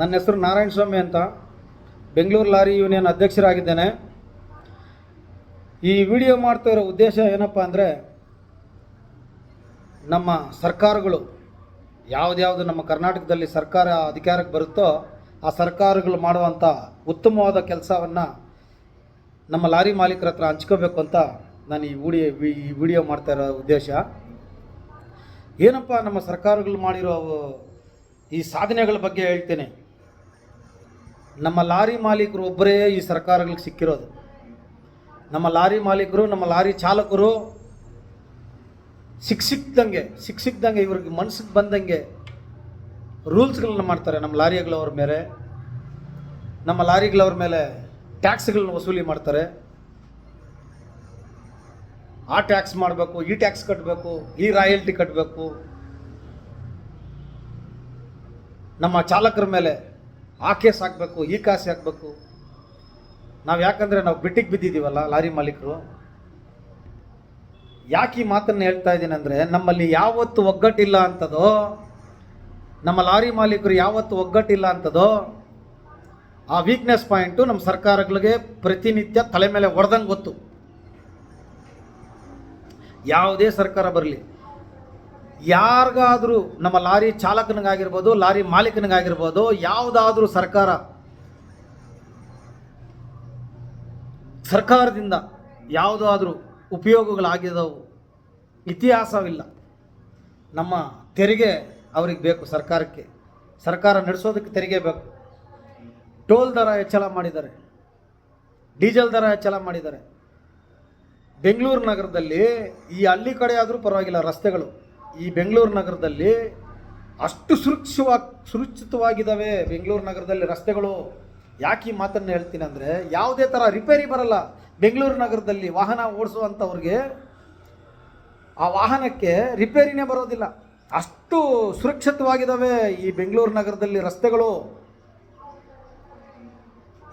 ನನ್ನ ಹೆಸರು ನಾರಾಯಣ ಸ್ವಾಮಿ ಅಂತ ಬೆಂಗಳೂರು ಲಾರಿ ಯೂನಿಯನ್ ಅಧ್ಯಕ್ಷರಾಗಿದ್ದೇನೆ. ಈ ವಿಡಿಯೋ ಮಾಡ್ತಾ ಇರೋ ಉದ್ದೇಶ ಏನಪ್ಪ ಅಂದರೆ ನಮ್ಮ ಸರ್ಕಾರಗಳು ಯಾವುದ್ಯಾವುದು ನಮ್ಮ ಕರ್ನಾಟಕದಲ್ಲಿ ಸರ್ಕಾರ ಅಧಿಕಾರಕ್ಕೆ ಬರುತ್ತೋ ಆ ಸರ್ಕಾರಗಳು ಮಾಡುವಂಥ ಉತ್ತಮವಾದ ಕೆಲಸವನ್ನು ನಮ್ಮ ಲಾರಿ ಮಾಲೀಕರ ಹತ್ರ ಹಂಚ್ಕೋಬೇಕು ಅಂತ ನಾನು ಈ ವಿಡಿಯೋ ಈ ವಿಡಿಯೋ ಮಾಡ್ತಾ ಇರೋ ಉದ್ದೇಶ. ಏನಪ್ಪ ನಮ್ಮ ಸರ್ಕಾರಗಳು ಮಾಡಿರೋ ಈ ಸಾಧನೆಗಳ ಬಗ್ಗೆ ಹೇಳ್ತೇನೆ. ನಮ್ಮ ಲಾರಿ ಮಾಲೀಕರು ಒಬ್ಬರೇ ಈ ಸರ್ಕಾರಗಳಿಗೆ ಸಿಕ್ಕಿರೋದು. ನಮ್ಮ ಲಾರಿ ಮಾಲೀಕರು, ನಮ್ಮ ಲಾರಿ ಚಾಲಕರು ಸಿಕ್ ಸಿಕ್ಕಿದಂಗೆ ಸಿಕ್ ಸಿಕ್ದಂಗೆ ಇವ್ರಿಗೆ ಮನ್ಸಿಗೆ ಬಂದಂಗೆ ರೂಲ್ಸ್ಗಳನ್ನ ಮಾಡ್ತಾರೆ ನಮ್ಮ ಲಾರಿಗಳವ್ರ ಮೇಲೆ. ನಮ್ಮ ಲಾರಿಗಳವ್ರ ಮೇಲೆ ಟ್ಯಾಕ್ಸ್ಗಳನ್ನ ವಸೂಲಿ ಮಾಡ್ತಾರೆ. ಆ ಟ್ಯಾಕ್ಸ್ ಮಾಡಬೇಕು, ಈ ಟ್ಯಾಕ್ಸ್ ಕಟ್ಟಬೇಕು ಈ ರಾಯಲ್ಟಿ ಕಟ್ಟಬೇಕು ನಮ್ಮ ಚಾಲಕರ ಮೇಲೆ ಆ ಕೇಸ್ ಹಾಕಬೇಕು, ಈ ಕಾಸು ಹಾಕ್ಬೇಕು. ನಾವು ಯಾಕಂದರೆ ನಾವು ಬಿಟ್ಟಿಗೆ ಬಿದ್ದಿದ್ದೀವಲ್ಲ ಲಾರಿ ಮಾಲೀಕರು. ಯಾಕೆ ಈ ಮಾತನ್ನು ಹೇಳ್ತಾ ಇದ್ದೀನಿ ಅಂದರೆ, ನಮ್ಮಲ್ಲಿ ಯಾವತ್ತು ಒಗ್ಗಟ್ಟಿಲ್ಲ ಅಂತದೋ, ನಮ್ಮ ಲಾರಿ ಮಾಲೀಕರು ಯಾವತ್ತು ಒಗ್ಗಟ್ಟಿಲ್ಲ ಅಂತದೋ, ಆ ವೀಕ್ನೆಸ್ ಪಾಯಿಂಟು ನಮ್ಮ ಸರ್ಕಾರಗಳಿಗೆ ಪ್ರತಿನಿತ್ಯ ತಲೆ ಮೇಲೆ ಹೊಡೆದಂಗೆ ಗೊತ್ತು. ಯಾವುದೇ ಸರ್ಕಾರ ಬರಲಿ. ಯಾರಿಗಾದರೂ ನಮ್ಮ ಲಾರಿ ಚಾಲಕನಿಗಾಗಿರ್ಬೋದು, ಲಾರಿ ಮಾಲೀಕನಿಗಾಗಿರ್ಬೋದು, ಯಾವುದಾದ್ರೂ ಸರ್ಕಾರ, ಸರ್ಕಾರದಿಂದ ಯಾವುದಾದ್ರೂ ಉಪಯೋಗಗಳಾಗಿದ್ದವು ಇತಿಹಾಸವಿಲ್ಲ. ನಮ್ಮ ತೆರಿಗೆ ಅವ್ರಿಗೆ ಬೇಕು ಸರ್ಕಾರಕ್ಕೆ. ಸರ್ಕಾರ ನಡೆಸೋದಕ್ಕೆ ತೆರಿಗೆ ಬೇಕು. ಟೋಲ್ ದರ ಹೆಚ್ಚಳ ಮಾಡಿದ್ದಾರೆ. ಡೀಸೆಲ್ ದರ ಹೆಚ್ಚಳ ಮಾಡಿದ್ದಾರೆ. ಬೆಂಗಳೂರು ನಗರದಲ್ಲಿ ಈ ಹಳ್ಳಿ ಕಡೆ ಆದರೂ ಪರವಾಗಿಲ್ಲ ರಸ್ತೆಗಳು. ಈ ಬೆಂಗಳೂರು ನಗರದಲ್ಲಿ ಅಷ್ಟು ಸುರಕ್ಷವಾಗಿ ಸುರಕ್ಷಿತವಾಗಿದ್ದಾವೆ ಬೆಂಗಳೂರು ನಗರದಲ್ಲಿ ರಸ್ತೆಗಳು. ಯಾಕೆ ಈ ಮಾತನ್ನು ಹೇಳ್ತೀನಿ ಅಂದರೆ ಯಾವುದೇ ಥರ ರಿಪೇರಿ ಬರಲ್ಲ. ಬೆಂಗಳೂರು ನಗರದಲ್ಲಿ ವಾಹನ ಓಡಿಸುವಂಥವ್ರಿಗೆ ಆ ವಾಹನಕ್ಕೆ ರಿಪೇರಿನೇ ಬರೋದಿಲ್ಲ. ಅಷ್ಟು ಸುರಕ್ಷಿತವಾಗಿದ್ದಾವೆ ಈ ಬೆಂಗಳೂರು ನಗರದಲ್ಲಿ ರಸ್ತೆಗಳು.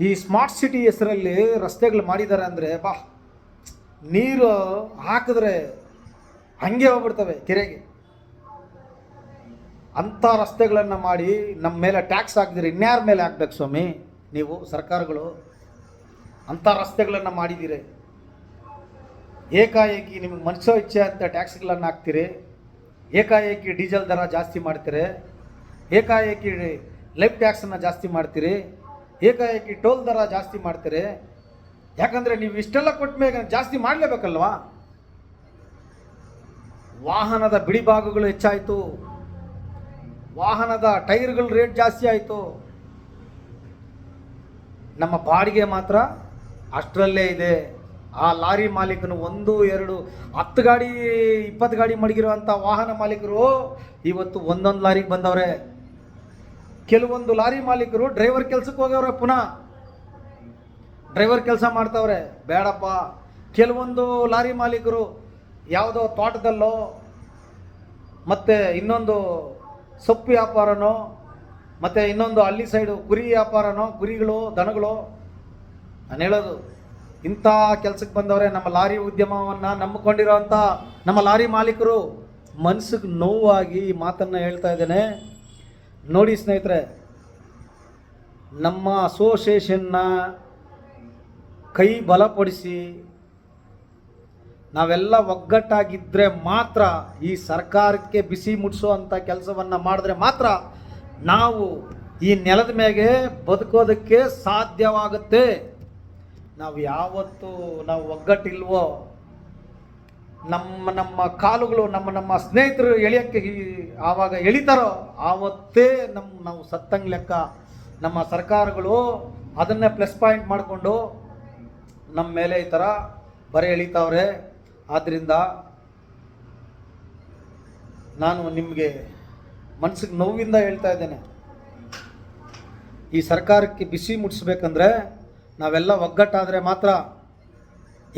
ಈ ಸ್ಮಾರ್ಟ್ ಸಿಟಿ ಹೆಸರಲ್ಲಿ ರಸ್ತೆಗಳು ಮಾಡಿದ್ದಾರೆ ಅಂದರೆ ಬಾ, ನೀರು ಹಾಕಿದ್ರೆ ಹಂಗೆ ಹೋಗ್ಬಿಡ್ತವೆ ಕೆರೆಗೆ. ಅಂಥ ರಸ್ತೆಗಳನ್ನು ಮಾಡಿ ನಮ್ಮ ಮೇಲೆ ಟ್ಯಾಕ್ಸ್ ಹಾಕಿದ್ರೆ, ಇನ್ಯಾರ ಮೇಲೆ ಹಾಕ್ಬೇಕು ಸ್ವಾಮಿ? ನೀವು ಸರ್ಕಾರಗಳು ಅಂಥ ರಸ್ತೆಗಳನ್ನು ಮಾಡಿದ್ದೀರಿ ಏಕಾಏಕಿ ನಿಮಗೆ ಮನಸ್ಸೋ ಇಚ್ಛೆ ಅಂತ ಟ್ಯಾಕ್ಸ್ಗಳನ್ನು ಹಾಕ್ತೀರಿ. ಏಕಾಏಕಿ ಡೀಸೆಲ್ ದರ ಜಾಸ್ತಿ ಮಾಡ್ತೀರಿ. ಏಕಾಏಕಿ ಲೈಫ್ ಟ್ಯಾಕ್ಸನ್ನು ಜಾಸ್ತಿ ಮಾಡ್ತೀರಿ. ಏಕಾಏಕಿ ಟೋಲ್ ದರ ಜಾಸ್ತಿ ಮಾಡ್ತೀರಿ. ಯಾಕಂದರೆ ನೀವು ಇಷ್ಟೆಲ್ಲ ಕೊಟ್ಟ ಮೇಲೆ ಜಾಸ್ತಿ ಮಾಡಲೇಬೇಕಲ್ವಾ? ವಾಹನದ ಬಿಡಿ ಭಾಗಗಳು ಹೆಚ್ಚಾಯಿತು. ವಾಹನದ ಟೈರ್ಗಳ ರೇಟ್ ಜಾಸ್ತಿ ಆಯಿತು. ನಮ್ಮ ಬಾಡಿಗೆ ಮಾತ್ರ ಅಷ್ಟರಲ್ಲೇ ಇದೆ. ಆ ಲಾರಿ ಮಾಲೀಕನು ಒಂದು, ಎರಡು, ಹತ್ತು ಗಾಡಿ, ಇಪ್ಪತ್ತು ಗಾಡಿ ಮಡಗಿರುವಂಥ ವಾಹನ ಮಾಲೀಕರು ಇವತ್ತು ಒಂದೊಂದು ಲಾರಿಗೆ ಬಂದವ್ರೆ. ಕೆಲವೊಂದು ಲಾರಿ ಮಾಲೀಕರು ಡ್ರೈವರ್ ಕೆಲಸಕ್ಕೆ ಹೋಗವ್ರೆ ಪುನಃ. ಡ್ರೈವರ್ ಕೆಲಸ ಮಾಡ್ತವ್ರೆ. ಬೇಡಪ್ಪ. ಕೆಲವೊಂದು ಲಾರಿ ಮಾಲೀಕರು ಯಾವುದೋ ತೋಟದಲ್ಲೋ ಮತ್ತು ಇನ್ನೊಂದು ಸೊಪ್ಪು ವ್ಯಾಪಾರನೋ, ಮತ್ತು ಇನ್ನೊಂದು ಹಳ್ಳಿ ಸೈಡು ಕುರಿ ವ್ಯಾಪಾರನೋ, ಕುರಿಗಳು, ದನಗಳು, ನಾನು ಹೇಳೋದು, ಇಂಥ ಕೆಲಸಕ್ಕೆ ಬಂದವರೇ ನಮ್ಮ ಲಾರಿ ಉದ್ಯಮವನ್ನು ನಂಬಿಕೊಂಡಿರೋಂಥ ನಮ್ಮ ಲಾರಿ ಮಾಲೀಕರು ಮನಸ್ಸಿಗೆ ನೋವಾಗಿ ಈ ಮಾತನ್ನು ಹೇಳ್ತಾ ಇದ್ದೇನೆ. ನೋಡಿ ಸ್ನೇಹಿತರೆ, ನಮ್ಮ ಅಸೋಸಿಯೇಷನ್ನ ಕೈ ಬಲಪಡಿಸಿ ನಾವೆಲ್ಲ ಒಗ್ಗಟ್ಟಾಗಿದ್ದರೆ ಮಾತ್ರ ಈ ಸರ್ಕಾರಕ್ಕೆ ಬಿಸಿ ಮುಟ್ಟಿಸೋ ಕೆಲಸವನ್ನು ಮಾಡಿದ್ರೆ ಮಾತ್ರ ನಾವು ಈ ನೆಲದ ಮೇಲೆ ಬದುಕೋದಕ್ಕೆ ಸಾಧ್ಯವಾಗುತ್ತೆ. ನಾವು ಯಾವತ್ತು ನಾವು ಒಗ್ಗಟ್ಟಿಲ್ವೋ, ನಮ್ಮ ನಮ್ಮ ಕಾಲುಗಳು, ನಮ್ಮ ನಮ್ಮ ಸ್ನೇಹಿತರು ಎಳೆಯೋಕ್ಕೆ ಆವಾಗ ಎಳಿತಾರೋ, ಆವತ್ತೇ ನಮ್ಮ ನಾವು ಸತ್ತಂಗೆ ಲೆಕ್ಕ ನಮ್ಮ ಸರ್ಕಾರಗಳು ಅದನ್ನೇ ಪ್ಲಸ್ ಪಾಯಿಂಟ್ ಮಾಡಿಕೊಂಡು ನಮ್ಮ ಮೇಲೆ ಈ ಥರ ಬರೆ ಎಳಿತಾವ್ರೆ. ಆದ್ದರಿಂದ ನಾನು ನಿಮಗೆ ಮನಸ್ಸಿಗೆ ನೋವಿಂದ ಹೇಳ್ತಾ ಇದ್ದೇನೆ. ಈ ಸರ್ಕಾರಕ್ಕೆ ಬಿಸಿ ಮುಟ್ಟಿಸ್ಬೇಕಂದ್ರೆ ನಾವೆಲ್ಲ ಒಗ್ಗಟ್ಟಾದರೆ ಮಾತ್ರ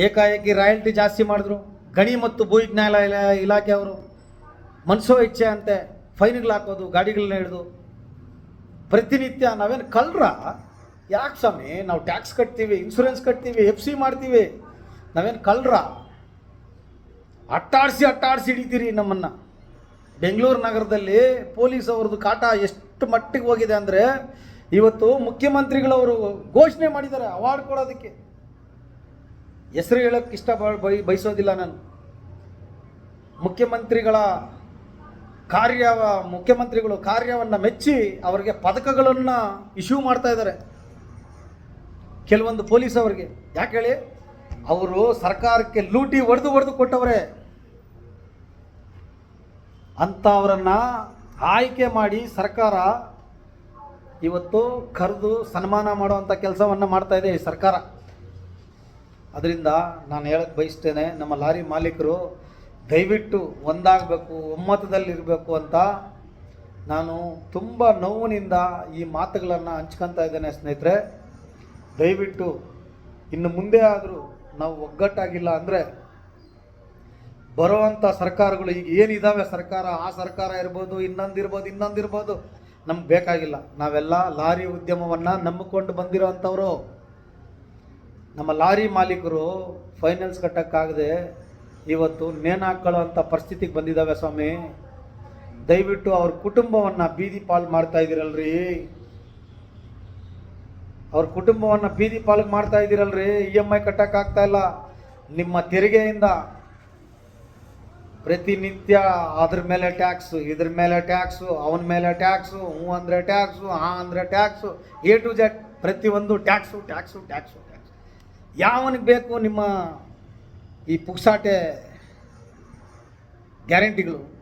ಏಕಾಏಕಿ ರಾಯಲ್ಟಿ ಜಾಸ್ತಿ ಮಾಡಿದ್ರು. ಗಣಿ ಮತ್ತು ಭೂ ವಿಜ್ಞಾನ ಇಲಾ- ಇಲಾಖೆಯವರು ಮನಸ್ಸೋ ಇಚ್ಛೆ ಅಂತೆ ಫೈನ್ಗಳು ಹಾಕೋದು, ಗಾಡಿಗಳನ್ನ ಹಿಡಿದು. ಪ್ರತಿನಿತ್ಯ ನಾವೇನು ಕಲ್ರ? ಯಾಕೆ ಸ್ವಾಮಿ? ನಾವು ಟ್ಯಾಕ್ಸ್ ಕಟ್ತೀವಿ ಇನ್ಶೂರೆನ್ಸ್ ಕಟ್ತೀವಿ, ಎಫ್ ಸಿ ಮಾಡ್ತೀವಿ. ನಾವೇನು ಕಳ್ರ ಅಟ್ಟಾಡಿಸಿ ಅಟ್ಟಾಡಿಸಿ ಹಿಡಿತೀರಿ ನಮ್ಮನ್ನು. ಬೆಂಗಳೂರು ನಗರದಲ್ಲಿ ಪೊಲೀಸ್ ಅವ್ರದ್ದು ಕಾಟ ಎಷ್ಟು ಮಟ್ಟಿಗೆ ಹೋಗಿದೆ ಅಂದರೆ ಇವತ್ತು ಮುಖ್ಯಮಂತ್ರಿಗಳವರು ಘೋಷಣೆ ಮಾಡಿದ್ದಾರೆ ಅವಾರ್ಡ್ ಕೊಡೋದಕ್ಕೆ. ಹೆಸರು ಹೇಳೋಕ್ಕೆ ಇಷ್ಟ ಬೈ ಬಯಸೋದಿಲ್ಲ ನಾನು. ಮುಖ್ಯಮಂತ್ರಿಗಳ ಕಾರ್ಯ ಮುಖ್ಯಮಂತ್ರಿಗಳು ಕಾರ್ಯವನ್ನು ಮೆಚ್ಚಿ ಅವರಿಗೆ ಪದಕಗಳನ್ನು ಇಶ್ಯೂ ಮಾಡ್ತಾ ಇದ್ದಾರೆ. ಕೆಲವೊಂದು ಪೊಲೀಸ್ ಅವರಿಗೆ. ಯಾಕೆ ಹೇಳಿ? ಅವರು ಸರ್ಕಾರಕ್ಕೆ ಲೂಟಿ ಹೊಡೆದು ಹೊಡೆದು ಕೊಟ್ಟವರೇ. ಅಂಥವರನ್ನು ಆಯ್ಕೆ ಮಾಡಿ ಸರ್ಕಾರ ಇವತ್ತು ಕರೆದು ಸನ್ಮಾನ ಮಾಡುವಂಥ ಕೆಲಸವನ್ನು ಇದೆ ಈ ಸರ್ಕಾರ. ಅದರಿಂದ ನಾನು ಹೇಳಕ್ಕೆ ಬಯಸ್ತೇನೆ, ನಮ್ಮ ಲಾರಿ ಮಾಲೀಕರು ದಯವಿಟ್ಟು ಒಂದಾಗಬೇಕು, ಒಮ್ಮತದಲ್ಲಿರಬೇಕು ಅಂತ ನಾನು ತುಂಬ ನೋವಿನಿಂದ ಈ ಮಾತುಗಳನ್ನು ಹಂಚ್ಕೊತಾ ಇದ್ದೇನೆ ಸ್ನೇಹಿತರೆ. ದಯವಿಟ್ಟು ಇನ್ನು ಮುಂದೆ ಆದರೂ ನಾವು ಒಗ್ಗಟ್ಟಾಗಿಲ್ಲ ಅಂದರೆ ಬರುವಂಥ ಸರ್ಕಾರಗಳು ಈಗ ಏನಿದಾವೆ ಸರ್ಕಾರ? ಆ ಸರ್ಕಾರ ಇರ್ಬೋದು ಇನ್ನೊಂದಿರ್ಬೋದು ಇನ್ನೊಂದಿರ್ಬೋದು ನಮ್ಗೆ ಬೇಕಾಗಿಲ್ಲ. ನಾವೆಲ್ಲ ಲಾರಿ ಉದ್ಯಮವನ್ನು ನಂಬಿಕೊಂಡು ಬಂದಿರೋವಂಥವ್ರು ನಮ್ಮ ಲಾರಿ ಮಾಲೀಕರು ಫೈನಾನ್ಸ್ ಕಟ್ಟೋಕ್ಕಾಗದೆ ಇವತ್ತು ನೇಣು ಹಾಕೊಳ್ಳೋ ಅಂಥ ಪರಿಸ್ಥಿತಿಗೆ ಬಂದಿದ್ದಾವೆ ಸ್ವಾಮಿ. ದಯವಿಟ್ಟು ಅವ್ರ ಕುಟುಂಬವನ್ನು ಬೀದಿ ಪಾಲು ಮಾಡ್ತಾ ಇದ್ದೀರಲ್ರಿ. ಅವ್ರ ಕುಟುಂಬವನ್ನು ಬೀದಿ ಪಾಲು ಮಾಡ್ತಾ ಇದ್ದೀರಲ್ರಿ. ಇ ಎಂ ಐ ಕಟ್ಟೋಕ್ಕಾಗ್ತಾ ಇಲ್ಲ. ನಿಮ್ಮ ತೆರಿಗೆಯಿಂದ ಪ್ರತಿನಿತ್ಯ ಅದ್ರ ಮೇಲೆ ಟ್ಯಾಕ್ಸು, ಇದ್ರ ಮೇಲೆ ಟ್ಯಾಕ್ಸು, ಅವನ ಮೇಲೆ ಟ್ಯಾಕ್ಸು, ಹ್ಞೂ ಅಂದರೆ ಟ್ಯಾಕ್ಸು, ಹಾ ಅಂದರೆ ಟ್ಯಾಕ್ಸು, ಎ ಟು ಜೆಡ್ ಪ್ರತಿಯೊಂದು ಟ್ಯಾಕ್ಸು ಟ್ಯಾಕ್ಸು ಟ್ಯಾಕ್ಸು ಟ್ಯಾಕ್ಸು. ಯಾವನಿಗೆ ಬೇಕು ನಿಮ್ಮ ಈ ಪುಕ್ಸಾಟೆ ಗ್ಯಾರಂಟಿಗಳು?